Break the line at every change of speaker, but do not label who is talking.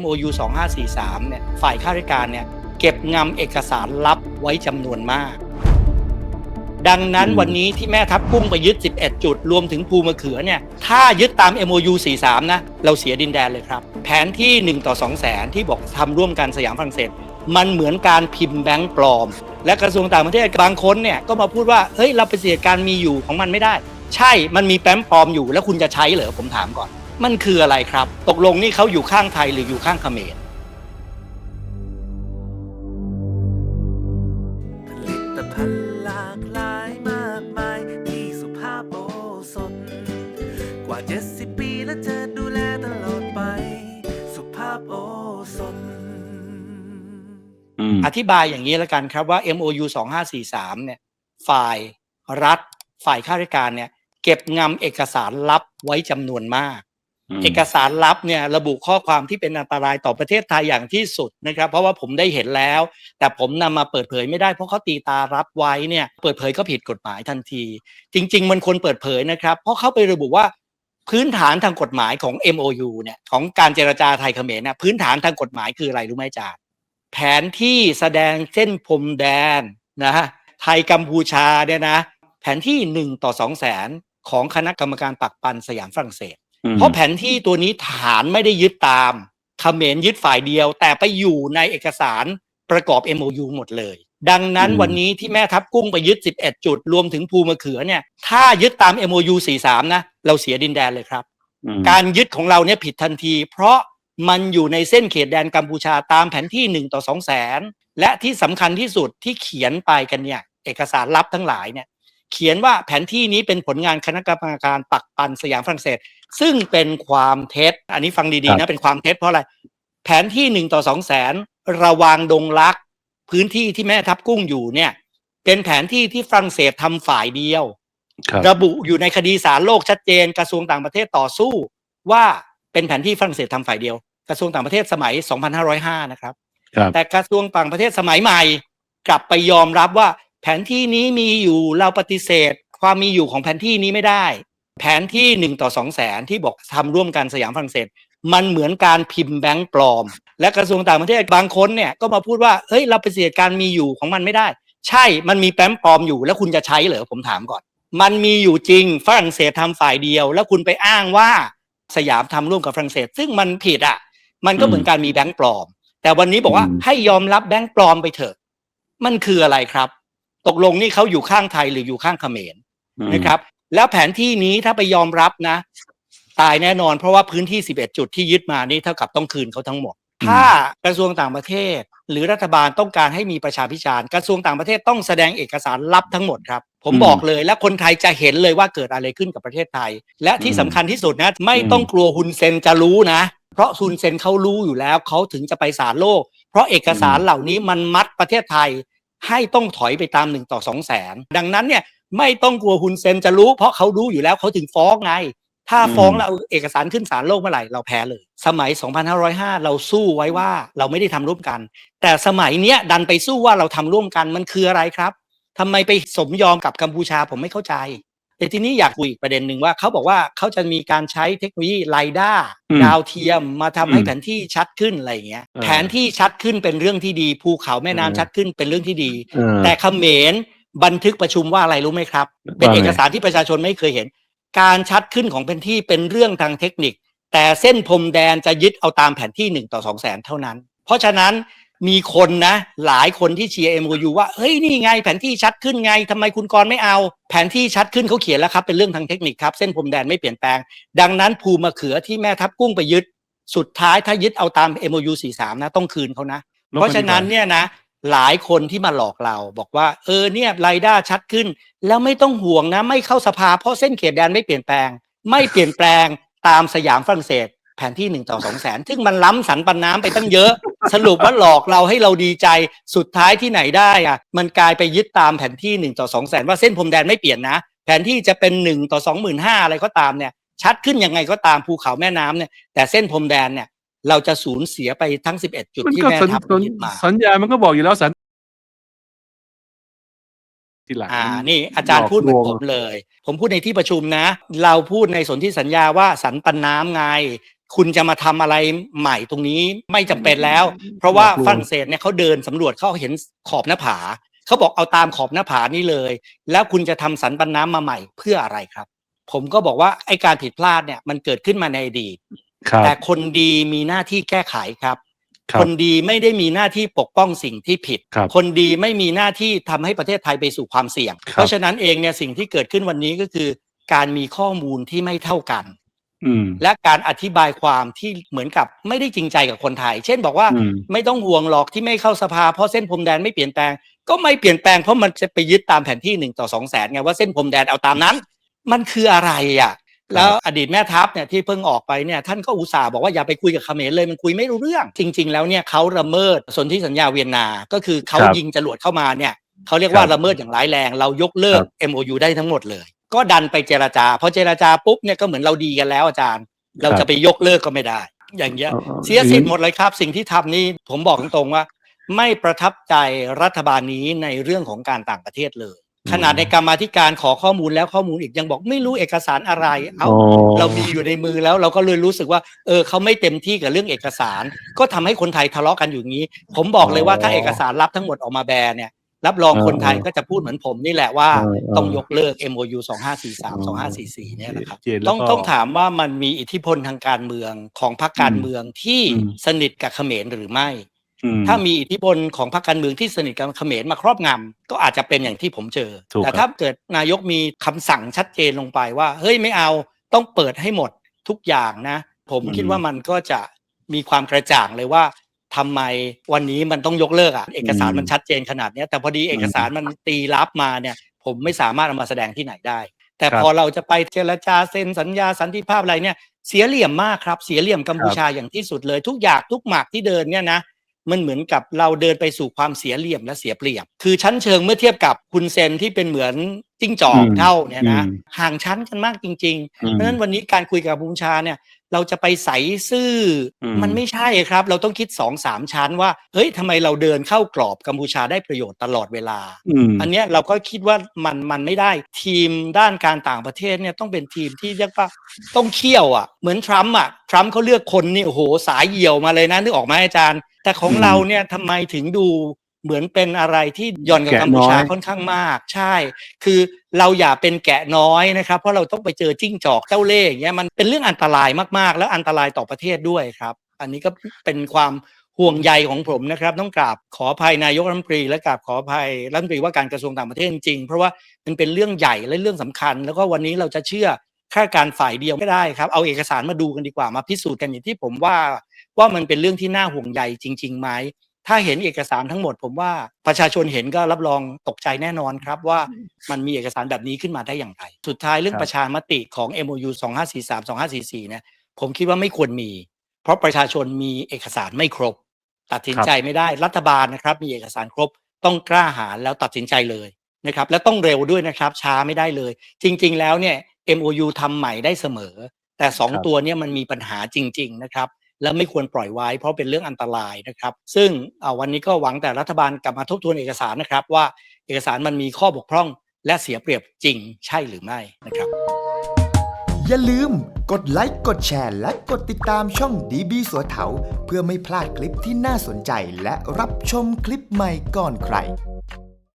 MOU 2543เนี่ยฝ่ายข้าราชการเนี่ยเก็บงำเอกสารลับไว้จำนวนมาก ดังนั้น
อืม
วันนี้ที่แม่ทัพกุ้งไปยึด 11 จุด รวมถึงภูมะเขือเนี่ยถ้ายึดตาม MOU 43 นะ เราเสียดินแดนเลยครับ แผนที่ 1 ต่อ 2 แสนที่บอกทำร่วมกันสยามฝรั่งเศสมันเหมือนการพิมพ์แบงก์ปลอม และกระทรวงต่างประเทศบางคนเนี่ยก็มาพูดว่าเฮ้ยเราไปเสียการมีอยู่ของมันไม่ได้ ใช่มันมีแป้มปลอมอยู่แล้วคุณจะใช้เหรอผมถามก่อน มันคืออะไรครับ ตกลงนี่เขาอยู่ข้างไทยหรืออยู่ข้างเขมร
ผลิตภัณฑ์หลากหลายมากมายที่สุภาพโอสถกว่า 70 ปีและจะดูแลตลอดไป สุภาพโอสถ
อืม
อธิบายอย่างนี้แล้วกันครับว่า MOU 2543เนี่ย ฝ่ายรัฐ ฝ่ายข้าราชการเนี่ย เก็บงำเอกสารลับไว้จำนวนมาก เอกสารลับเนี่ยระบุข้อความที่เป็นอันตรายต่อประเทศไทยอย่างที่สุดนะครับ เพราะว่าผมได้เห็นแล้ว แต่ผมนำมาเปิดเผยไม่ได้เพราะเขาตีตารับไว้เนี่ย เปิดเผยก็ผิดกฎหมายทันที จริง ๆ มันควรเปิดเผยนะครับ เพราะเขาไประบุว่าพื้นฐานทางกฎหมายของ MOU เนี่ยของการเจรจาไทยเขมรเนี่ยพื้นฐานทางกฎหมายคืออะไรรู้ไหมอาจา์แผนที่แสดงเส้นพรมแดนนะไทยกัมพูชาเนี่ยนะ แผนที่หนึ่งต่อสองแสนของคณะกรรมการปักปันสยามฝรั่งเศส เพราะแผนที่ตัวนี้ฐานไม่ได้ยึดตามเขมรยึดฝ่ายเดียว แต่ไปอยู่ในเอกสารประกอบ MOU หมดเลย ดังนั้น
อืม
วันนี้ที่แม่ทัพกุ้งไปยึด 11 จุด รวมถึงภูมะเขือเนี่ย ถ้ายึดตาม MOU 43 นะ เราเสียดินแดนเลยครับ
อืม
การยึดของเราเนี่ยผิดทันที เพราะมันอยู่ในเส้นเขตแดนกัมพูชาตามแผนที่ 1 ต่อ 2 แสน และที่สำคัญที่สุดที่เขียนไปกันเนี่ย เอกสารลับทั้งหลายเนี่ย เขียนว่าแผนที่นี้เป็นผลงานคณะกรรมการปักปันสยามฝรั่งเศส ซึ่งเป็นความเท็จ อันนี้ฟังดีๆนะเป็นความเท็จเพราะอะไร แผนที่หนึ่งต่อสองแสนระวางดงรัก พื้นที่ที่แม่ทับกุ้งอยู่เนี่ย เป็นแผนที่ที่ฝรั่งเศสทำฝ่ายเดียว
ครับ
ระบุอยู่ในคดีสารโลกชัดเจนกระทรวงต่างประเทศต่อสู้ ว่าเป็นแผนที่ฝรั่งเศสทำฝ่ายเดียว กระทรวงต่างประเทศสมัย 2505 นะครับ
ครับ
แต่กระทรวงต่างประเทศสมัยใหม่ กลับไปยอมรับว่า แผนที่นี้มีอยู่เราปฏิเสธ ความมีอยู่ของแผนที่นี้ไม่ได้ แผนที่หนึ่งต่อสองแสนที่บอกทำร่วมกันสยามฝรั่งเศส มันเหมือนการพิมพ์แบงก์ปลอม และกระทรวงต่างประเทศบางคนเนี่ยก็มาพูดว่าเฮ้ยเราปฏิเสธการมีอยู่ของมันไม่ได้ ใช่มันมีแป้มปลอมอยู่แล้วคุณจะใช้เหรอผมถามก่อน มันมีอยู่จริงฝรั่งเศสทำฝ่ายเดียว แล้วคุณไปอ้างว่าสยามทำร่วมกับฝรั่งเศส ซึ่งมันผิดอะ มันก็เหมือนการมีแบงก์ปลอม แต่วันนี้บอกว่า
อืม
ให้ยอมรับแบงก์ปลอมไปเถอะ มันคืออะไรครับ ตกลงนี่เขาอยู่ข้างไทยหรืออยู่ข้างเขมร
อืม
นะครับ แล้วแผนที่นี้ถ้าไปยอมรับนะ ตายแน่นอนเพราะว่าพื้นที่ 11 จุดที่ยึดมานี่เท่ากับต้องคืนเขาทั้งหมด ถ้ากระทรวงต่างประเทศ หรือรัฐบาลต้องการให้มีประชาพิจารณ์กระทรวงต่างประเทศต้องแสดงเอกสารลับทั้งหมดครับ ผมบอกเลยและคนไทยจะเห็นเลยว่าเกิดอะไรขึ้นกับประเทศไทย และที่สำคัญที่สุดนะไม่ต้องกลัวฮุนเซนจะรู้นะ เพราะฮุนเซนเขารู้อยู่แล้วเขาถึงจะไปศาลโลก เพราะเอกสารเหล่านี้มันมัดประเทศไทย ให้ต้องถอยไปตามหนึ่งต่อสองแสนดังนั้นเนี่ยไม่ต้องกลัวฮุนเซนจะรู้ เพราะเขารู้อยู่แล้วเขาถึงฟ้องไง ถ้าฟ้องแล้วเอาเอกสารขึ้นศาลโลกเมื่อไหร่เราแพ้เลย สมัย 2505 เราสู้ไว้ว่าเราไม่ได้ทำร่วมกัน แต่สมัยเนี้ยดันไปสู้ว่าเราทำร่วมกันมันคืออะไรครับทำไมไปสมยอมกับกัมพูชาผมไม่เข้าใจ แต่ทีนี้อยากคุยอีกประเด็นหนึ่งว่าเขาบอกว่าเขาจะมีการใช้เทคโนโลยีไลด้า
อืม
ดาวเทียมมาทำให้
อืม
แผนที่ชัดขึ้นอะไรอย่างเงี้ย
เออ
แผนที่ชัดขึ้นเป็นเรื่องที่ดี ภูเขาแม่น้ำ
เออ
ชัดขึ้นเป็นเรื่องที่ดี
เออ
แต่เขมรบันทึกประชุมว่าอะไรรู้ไหมครับ เป็น
ว่าไง
เอกสารที่ประชาชนไม่เคยเห็น การชัดขึ้นของแผนที่เป็นเรื่องทางเทคนิค แต่เส้นพรมแดนจะยึดเอาตามแผนที่หนึ่งต่อสองแสนเท่านั้น เพราะฉะนั้น มีคนนะ หลายคนที่เชียร์เอ็มยูว่าเฮ้ยนี่ไง แผนที่ชัดขึ้นไงทำไมคุณกรณ์ไม่เอา แผนที่ชัดขึ้นเขาเขียนแล้วครับเป็นเรื่องทางเทคนิคครับ เส้นพรมแดนไม่เปลี่ยนแปลง ดังนั้นภูมะเขือที่แม่ทัพกุ้งไปยึด สุดท้ายถ้ายึดเอาตาม MOU 43 นะ ต้องคืนเขานะ
ลบ
เพราะฉะนั้น
ไปดีกว่า
เนี่ยนะหลายคนที่มาหลอกเราบอกว่า เออเนี่ยไรายได้ชัดขึ้น แล้วไม่ต้องห่วงนะ ไม่เข้าสภาเพราะเส้นเขตแดนไม่เปลี่ยนแปลง ไม่เปลี่ยนแปลงตามสยามฝรั่งเศส แผนที่หนึ่งต่อสองแสนซึ่งมันล้ำสันปันน้ำไปตั้งเยอะ สรุปว่าหลอกเราให้เราดีใจสุดท้ายที่ไหนได้อะมันกลายไปยึดตามแผนที่หนึ่งต่อสองแสนว่าเส้นพรมแดนไม่เปลี่ยนนะ แผนที่จะเป็นหนึ่งต่อสองหมื่นห้าอะไรก็ตามเนี่ยชัดขึ้นยังไงก็ตามภูเขาแม่น้ำเนี่ยแต่เส้นพรมแดนเนี่ยเราจะสูญเสียไปทั้ง11จุด
มัน
ที่
ก็
แม่
สัญ
ทัพ
สัญ
ยึดมา
สัญญามันก็บอกอยู่แล้วสัญทีหลัง
อ่านี่อาจารย์พูดเหมือน
หลอกล
ผ
วง
มเลย ผมพูดในที่ประชุมนะ เราพูดในสนธิสัญญาว่าสันปันน้ำไง คุณจะมาทำอะไรใหม่ตรงนี้ไม่จำเป็นแล้ว เพราะว่าฝรั่งเศสเนี่ยเขาเดินสำรวจเขาเห็นขอบหน้าผาเขาบอกเอาตามขอบหน้าผานี่เลย แล้วคุณจะทำสันปันน้ำมาใหม่เพื่ออะไรครับ ผมก็บอกว่าไอ้การผิดพลาดเนี่ยมันเกิดขึ้นมาในอดีต
ครับ
แต่คนดีมีหน้าที่แก้ไขครับ
ครับ
คนดีไม่ได้มีหน้าที่ปกป้องสิ่งที่ผิด
ครับ
คนดีไม่มีหน้าที่ทำให้ประเทศไทยไปสู่ความเสี่ยง
ครับ
เพราะฉะนั้นเองเนี่ยสิ่งที่เกิดขึ้นวันนี้ก็คือ การมีข้อมูลที่ไม่เท่ากัน
อืม
และการอธิบายความที่เหมือนกับไม่ได้จริงใจกับคนไทย เช่นบอกว่า
อืม
ไม่ต้องห่วงหรอกที่ไม่เข้าสภาเพราะเส้นพรมแดนไม่เปลี่ยนแปลง ก็ไม่เปลี่ยนแปลงเพราะมันจะไปยึดตามแผนที่หนึ่งต่อสองแสนไงว่าเส้นพรมแดนเอาตามนั้น มันคืออะไรอะ แล้วอดีตแม่ทัพเนี่ยที่เพิ่งออกไปเนี่ยท่านก็อุตส่าห์บอกว่าอย่าไปคุยกับเขมรเลยมันคุยไม่รู้เรื่อง จริง ๆ แล้วเนี่ยเขาละเมิดสนธิสัญญาเวียนนา ก็คือเขา
ครับ
ยิงจรวดเข้ามาเนี่ยเขาเรียกว่า
ครับ
ละเมิดอย่างร้ายแรง เรายกเลิก
ครับ
MOU ได้ทั้งหมดเลย ก็ดันไปเจรจาพอเจรจาปุ๊บเนี่ยก็เหมือนเราดีกันแล้วอาจารย์ เราจะไปยกเลิกก็ไม่ได้ อย่างเงี้ย
อาอา
เสียสิทธิ์หมดเลยครับ สิ่งที่ทำนี่ผมบอกตรงๆว่า ไม่ประทับใจรัฐบาลนี้ในเรื่องของการต่างประเทศเลย ขนาดในกรรมาธิการขอข้อมูลแล้วข้อมูลอีกยังบอกไม่รู้เอกสารอะไรเอา
อ๋อ
เรามีอยู่ในมือแล้วเราก็เลยรู้สึกว่า เออเขาไม่เต็มที่กับเรื่องเอกสาร ก็ทำให้คนไทยทะเลาะกันอยู่อย่างนี้ ผมบอกเลยว่าถ้าเอกสารลับทั้งหมดออกมาแบนเนี่ย รับรองคนไทยก็จะพูดเหมือนผมนี่แหละว่า
เออเออ
ต้องยกเลิก MOU 2543 2544เนี่ยนะครับ
เจนแล้ว
ต้อง
ก็
ต้องถามว่ามันมีอิทธิพลทางการเมืองของพรรคการเมืองที่
อืม
สนิทกับเขมรหรือไม่
อืม
ถ้ามีอิทธิพลของพรรคการเมืองที่สนิทกับเขมรมาครอบงำก็อาจจะเป็นอย่างที่ผมเจอ
ถูก
แต่
ครับ
ถ้าเกิดนายกมีคำสั่งชัดเจนลงไปว่า เฮ้ยไม่เอาต้องเปิดให้หมดทุกอย่างนะ ผมคิดว่ามันก็จะมีความกระจ่างเลยว่า ทำไมวันนี้มันต้องยกเลิกอะเอกสารมันชัดเจนขนาดเนี้ยแต่พอดีเอกสารมันตีรับมาเนี่ย ผมไม่สามารถเอามาแสดงที่ไหนได้ แต่
ครับ
พอเราจะไปเจรจาเซ็นสัญญาสันติภาพอะไรเนี่ยเสียเหลี่ยมมากครับ เสียเหลี่ยมกัมพูชาอย่างที่สุดเลยทุกอย่างทุกหมากที่เดินเนี่ยนะ มันเหมือนกับเราเดินไปสู่ความเสียเหลี่ยมและเสียเปรียบ คือชั้นเชิงเมื่อเทียบกับคุณเซนที่เป็นเหมือนจิ้งจอก
อืม
เท่าเนี่ยนะ
อืม
ห่างชั้นกันมากจริงๆ
อืม
เพราะฉะนั้นวันนี้การคุยกับกัมพูชาเนี่ยเราจะไปใสซื่ออ
ม
มันไม่ใช่ครับ เราต้องคิดสองสามชั้นว่าเฮ้ยทำไมเราเดินเข้ากรอบกัมพูชาได้ประโยชน์ตลอดเวลา
อืม
อันเนี้ยเราก็คิดว่ามันมันไม่ได้ทีมด้านการต่างประเทศเนี่ยต้องเป็นทีมที่เรียกว่าต้องเคี่ยวอะเหมือนทรัมป์อะทรัมป์เขาเลือกคนนี่โอ้โหสายเหี่ยวมาเลยนะนึกออกไหมอาจารย์ แต่ของ
อืม
เราเนี่ยทำไมถึงดูเหมือนเป็นอะไรที่หย่อนกับ
แกะ
กัมพูชา
น้อย
ค่อนข้างมาก ใช่ คือเราอย่าเป็นแกะน้อยนะครับ เพราะเราต้องไปเจอจิ้งจอกเจ้าเล่ห์อย่างเงี้ยมันเป็นเรื่องอันตรายมากๆ แล้วอันตรายต่อประเทศด้วยครับ อันนี้ก็เป็นความห่วงใยของผมนะครับต้องกราบขออภัยนายกรัฐมนตรีและกราบขออภัยรัฐมนตรีว่าการกระทรวงต่างประเทศจริงๆเพราะว่ามันเป็นเรื่องใหญ่และเรื่องสำคัญ แล้วก็วันนี้เราจะเชื่อข้าราชการฝ่ายเดียวไม่ได้ครับเอาเอกสารมาดูกันดีกว่ามาพิสูจน์กันอย่างที่ผมว่า ว่ามันเป็นเรื่องที่น่าห่วงใยจริงๆไหมถ้าเห็นเอกสารทั้งหมด ผมว่าประชาชนเห็นก็รับรองตกใจแน่นอนครับว่ามันมีเอกสารแบบนี้ขึ้นมาได้อย่างไร สุดท้ายเรื่อง
ครับ
ประชามติของ MOU 2543 2544เนี่ยผมคิดว่าไม่ควรมี เพราะประชาชนมีเอกสารไม่ครบ ตัดสินใจไม่ได้รัฐบาลนะครับ มีเอกสารครบต้องกล้าหาญแล้วตัดสินใจเลยนะครับและต้องเร็วด้วยนะครับช้าไม่ได้เลย จริง ๆ แล้วเนี่ย MOU ทำใหม่ได้เสมอ แต่สอง
ครับ
ตัวเนี่ยมันมีปัญหาจริง ๆ นะครับ และไม่ควรปล่อยไว้ เพราะเป็นเรื่องอันตรายนะครับ ซึ่งวันนี้ก็หวังแต่รัฐบาลกลับมาทบทวนเอกสารนะครับ ว่าเอกสารมันมีข้อบกพร่อง และเสียเปรียบจริงใช่หรือไม่นะครับ
อย่าลืมกดไลค์กดแชร์ และกดติดตามช่องดีบีสัวเถาเพื่อไม่พลาดคลิปที่น่าสนใจและรับชมคลิปใหม่ก่อนใคร